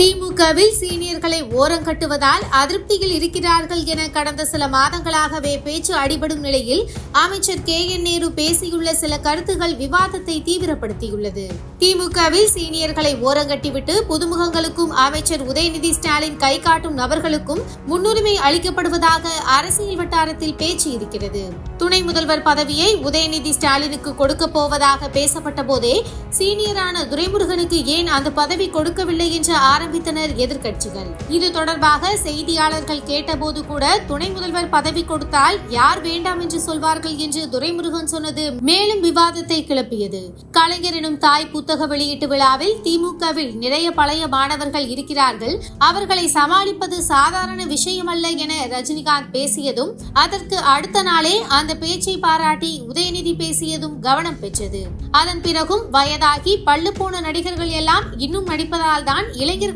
திமுகவில் சீனியர்களை ஓரங்கட்டுவதால் அதிருப்தியில் இருக்கிறார்கள் என கடந்த சில மாதங்களாகவே பேச்சு அடிபடும் நிலையில் அமைச்சர் கே என் நேரு பேசியுள்ள சில கருத்துகள் விவாதத்தை தீவிரப்படுத்தியுள்ளது. திமுகவில் சீனியர்களை ஓரங்கட்டிவிட்டு புதுமுகங்களுக்கும் அமைச்சர் உதயநிதி ஸ்டாலின் கை காட்டும் நபர்களுக்கும் முன்னுரிமை அளிக்கப்படுவதாக அரசியல் வட்டாரத்தில் பேச்சு இருக்கிறது. துணை முதல்வர் பதவியை உதயநிதி ஸ்டாலினுக்கு கொடுக்க போவதாக பேசப்பட்ட போதே சீனியரான துரைமுருகனுக்கு ஏன் அந்த பதவி கொடுக்கவில்லை என்று ஆரம்பித்தனர் எதிர்கட்சிகள் இது தொடர்பாக செய்தியாளர்கள் கேட்டபோது கூட துணை முதல்வர் பதவி கொடுத்தால் யார் வேண்டாம் என்று சொல்வார்கள் என்று துரைமுருகன் சொன்னது மேலும் விவாதத்தை கிளப்பியது. கலைஞர் எனும் தாய் புத்தக வெளியீட்டு விழாவில் திமுகவில் நிறைய பழைய மாணவர்கள் இருக்கிறார்கள். அவர்களை சமாளிப்பது சாதாரண விஷயம் அல்ல என ரஜினிகாந்த் பேசியதும் அதற்கு அடுத்த நாளே அந்த பேச்சை பாராட்டி உதயநிதி பேசியதும் கவனம் பெற்றது. அதன் பிறகும் வயதாகி பள்ளு போன நடிகர்கள் எல்லாம் இன்னும் நடிப்பதால் தான்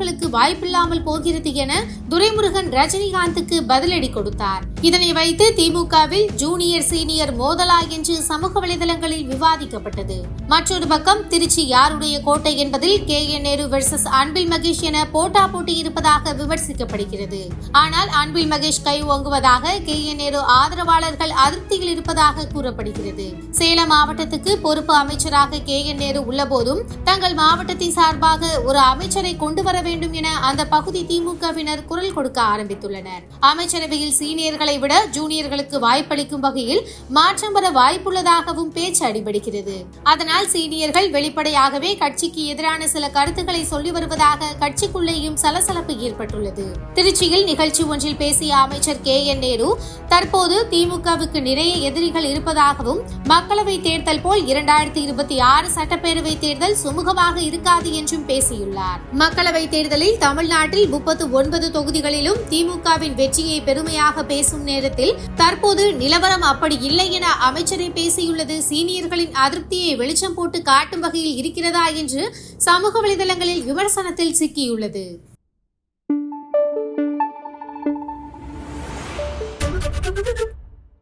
இளைஞர்களுக்கு வாய்ப்பில்லாமல் போகிறது என துரைமுருகன் ரஜினிகாந்துக்கு பதிலடி கொடுத்தார். இதனை வைத்து திமுகவில் ஜூனியர் சீனியர் மோதலா என்று சமூக வலைதளங்களில் விவாதிக்கப்பட்டது. மற்றொரு பக்கம் திருச்சி யாருடைய கோட்டை என்பதில் K. N. Nehru versus Anbil Mahesh என போட்டா போட்டி இருப்பதாக விமர்சிக்கப்படுகிறது. ஆனால் அன்பில் மகேஷ் கை ஓங்குவதாக கே. என். நேரு ஆதரவாளர்கள் அதிருப்தியில் இருப்பதாக கூறப்படுகிறது. சேலம் மாவட்டத்துக்கு பொறுப்பு அமைச்சராக கே. என். நேரு உள்ளபோதும் தங்கள் மாவட்டத்தை சார்பாக ஒரு அமைச்சரை கொண்டு வர வேண்டும் என அந்த பகுதி திமுகவினர் குரல் கொடுக்க ஆரம்பித்துள்ளனர். அமைச்சரவையில் சீனியர்களை விட ஜூனியர்களுக்கு வாய்ப்பளிக்கும் வகையில் மாற்றம் வர வாய்ப்புள்ளதாகவும் பேச்சு அடிபடுகிறது. அதனால் சீனியர்கள் வெளிப்படையாகவே கட்சிக்கு எதிரான சில கருத்துக்களை சொல்லி வருவதாக கட்சிக்குள்ளேயும் சலசலப்பு ஏற்பட்டுள்ளது. திருச்சியில் நிகழ்ச்சி ஒன்றில் பேசிய அமைச்சர் கே என் நேரு தற்போது திமுகவுக்கு நிறைய எதிரிகள் இருப்பதாகவும் மக்களவை தேர்தல் போல் இரண்டாயிரத்தி இருபத்தி ஆறு சட்டப்பேரவை தேர்தல் சுமூகமாக இருக்காது என்றும் பேசியுள்ளார். மக்களவை தேர்தல் தேர்தலில் தமிழ்நாட்டில் முப்பத்து ஒன்பது தொகுதிகளிலும் திமுகவின் வெற்றியை பெருமையாக பேசும் நேரத்தில் தற்போது நிலவரம் அப்படி இல்லை என அமைச்சரை பேசியுள்ளது சீனியர்களின் அதிருப்தியை வெளிச்சம் போட்டு காட்டும் வகையில் இருக்கிறதா என்று சமூக வலைதளங்களில் விமர்சனத்தில் சிக்கியுள்ளது